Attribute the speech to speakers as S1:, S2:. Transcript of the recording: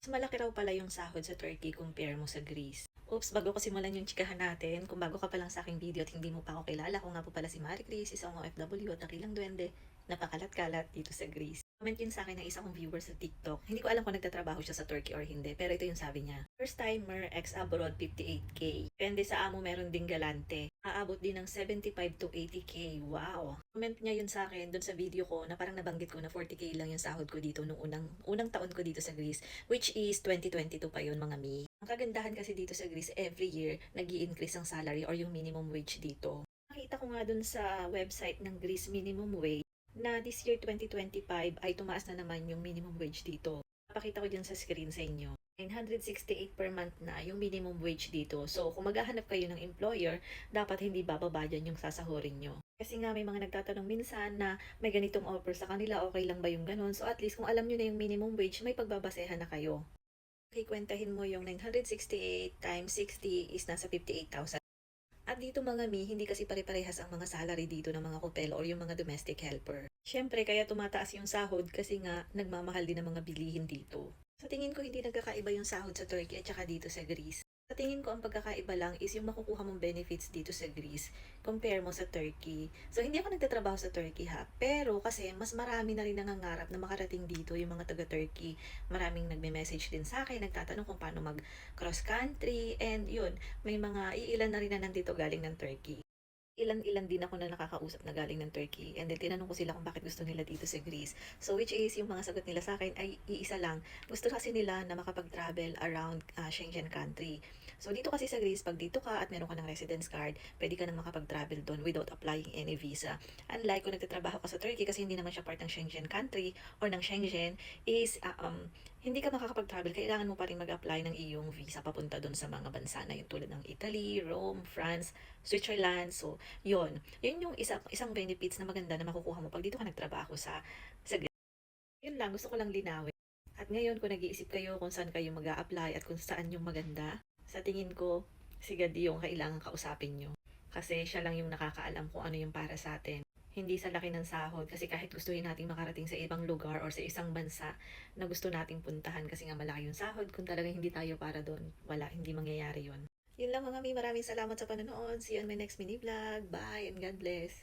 S1: Mas malaki raw pala yung sahod sa Turkey compare mo sa Greece. Oops, bago ko simulan yung chikahan natin, kung bago ka pa lang sa aking video at hindi mo pa ako kilala, ako nga po pala si Marie Chris, isang OFW at nakilang duwende, napakalat-kalat dito sa Greece. Comment yun sa akin ng isang viewer sa TikTok. Hindi ko alam kung nagtatrabaho siya sa Turkey or hindi, pero ito yung sabi niya. First timer, ex-abroad, 58k. Depende sa amo, meron ding galante. Aabot din ng 75 to 80k. Wow! Comment niya yun sa akin dun sa video ko na parang nabanggit ko na 40k lang yung sahod ko dito nung unang, unang taon ko dito sa Greece, which is 2022 pa yun mga mi. Ang kagandahan kasi dito sa Greece, every year, nag increase ang salary or yung minimum wage dito. Nakita ko nga dun sa website ng Greece Minimum Wage na this year 2025 ay tumaas na naman yung minimum wage dito. Papakita ko dyan sa screen sa inyo. 968 per month na yung minimum wage dito. So, kung maghahanap kayo ng employer, dapat hindi bababa dyan yung sasahurin nyo. Kasi nga may mga nagtatanong minsan na may ganitong offer sa kanila, okay lang ba yung ganun? So, at least kung alam nyo na yung minimum wage, may pagbabasehan na kayo. Okay, kwentahin mo yung 968 times 60 is nasa 58,000. At dito mga mi, hindi kasi pare-parehas ang mga salary dito ng mga kupel or yung mga domestic helper. Siyempre, kaya tumataas yung sahod kasi nga nagmamahal din ang mga bilihin dito. Tingin ko, hindi nagkakaiba yung sahod sa Turkey at saka dito sa Greece. Sa tingin ko, ang pagkakaiba lang is yung makukuha mong benefits dito sa Greece compare mo sa Turkey. So, hindi ako nagtatrabaho sa Turkey ha. Pero kasi, mas marami na rin nangangarap na makarating dito yung mga taga-Turkey. Maraming nagme-message din sa akin, nagtatanong kung paano mag-cross country. And yun, may mga iilan na rin na nandito galing ng Turkey ilan-ilan din ako na nakakausap na galing ng Turkey. And then, tinanong ko sila kung bakit gusto nila dito sa Greece. So, which is, yung mga sagot nila sa akin ay iisa lang. Gusto kasi nila na makapag-travel around uh, Schengen country. So, dito kasi sa Greece, pag dito ka at meron ka ng residence card, pwede ka nang makapag-travel doon without applying any visa. Unlike kung nagtatrabaho ka sa Turkey, kasi hindi naman siya part ng Schengen country or ng Schengen, is, uh, um, hindi ka makakapag-travel, kailangan mo pa rin mag-apply ng iyong visa papunta doon sa mga bansa na yun tulad ng Italy, Rome, France, Switzerland. So, yun. Yun yung isa, isang benefits na maganda na makukuha mo pag dito ka nagtrabaho sa, sa Yun lang, gusto ko lang linawin. At ngayon, kung nag-iisip kayo kung saan kayo mag apply at kung saan yung maganda, sa tingin ko, si Gadi yung kailangan kausapin nyo. Kasi siya lang yung nakakaalam kung ano yung para sa atin hindi sa laki ng sahod kasi kahit gustuhin nating makarating sa ibang lugar or sa isang bansa na gusto nating puntahan kasi nga malaki yung sahod kung talagang hindi tayo para doon wala hindi mangyayari yon yun lang mga mi maraming salamat sa panonood. See you on my next mini vlog. Bye and God bless